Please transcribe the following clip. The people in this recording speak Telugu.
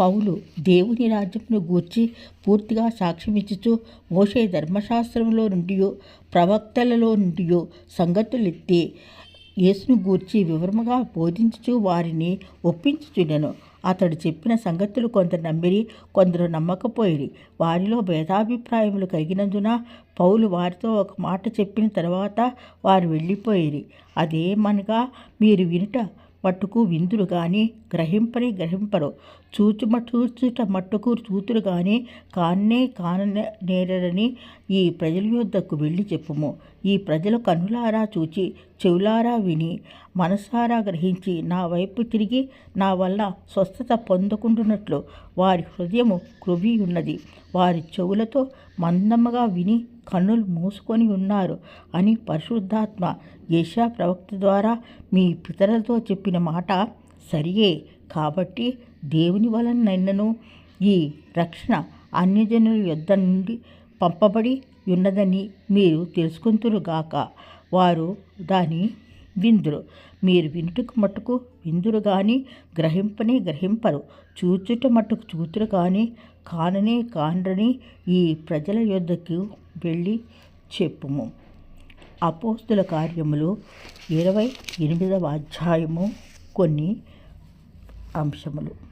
పౌలు దేవుని రాజ్యమును గూర్చి పూర్తిగా సాక్ష్యమిచ్చుచు మోషే ధర్మశాస్త్రంలో నుండి ప్రవక్తలలో నుండి సంగతులెత్తి యేసును గూర్చి వివరముగా బోధించుచు వారిని ఒప్పించుచుండెను. అతడు చెప్పిన సంగతులు కొందరు నమ్మిరి కొందరు నమ్మకపోయిరి. వారిలో భేదాభిప్రాయములు కలిగినందున పౌలు వారితో ఒక మాట చెప్పిన తర్వాత వారు వెళ్ళిపోయిరి. అదేమనగా మీరు వినుట మట్టుకు విందులు కానీ గ్రహింపని గ్రహింపరు. చూచుమ చూచుట మట్టుకు చూతురు కానీ కాన్నే కాననేరని ఈ ప్రజల యొద్దకు వెళ్ళి చెప్పుము. ఈ ప్రజలు కన్నులారా చూచి చెవులారా విని మనసారా గ్రహించి నా వైపు తిరిగి నా వల్ల స్వస్థత పొందుకుంటున్నట్లు వారి హృదయము కృవి ఉన్నది వారి చెవులతో మందముగా విని కన్నులు మూసుకొని ఉన్నారు అని పరిశుద్ధాత్మ యెషయా ప్రవక్త ద్వారా మీ పితరులతో చెప్పిన మాట సరియే. కాబట్టి దేవుని వలనైనను ఈ రక్షణ అన్యజనుల యొద్ద నుండి పంపబడి ఉన్నదని మీరు తెలుసుకొంతురుగాక వారు దాని విందురు. మీరు వినుటకు మట్టుకు విందురు కానీ గ్రహింపనే గ్రహింపరు. చూచుట మట్టుకు చూతురు కానీ కాననే కానరని ఈ ప్రజల యొద్దకు వెళ్ళి చెప్పుము. అపోస్తుల కార్యములు ఇరవై ఎనిమిదవ అధ్యాయము కొన్ని అంశములు.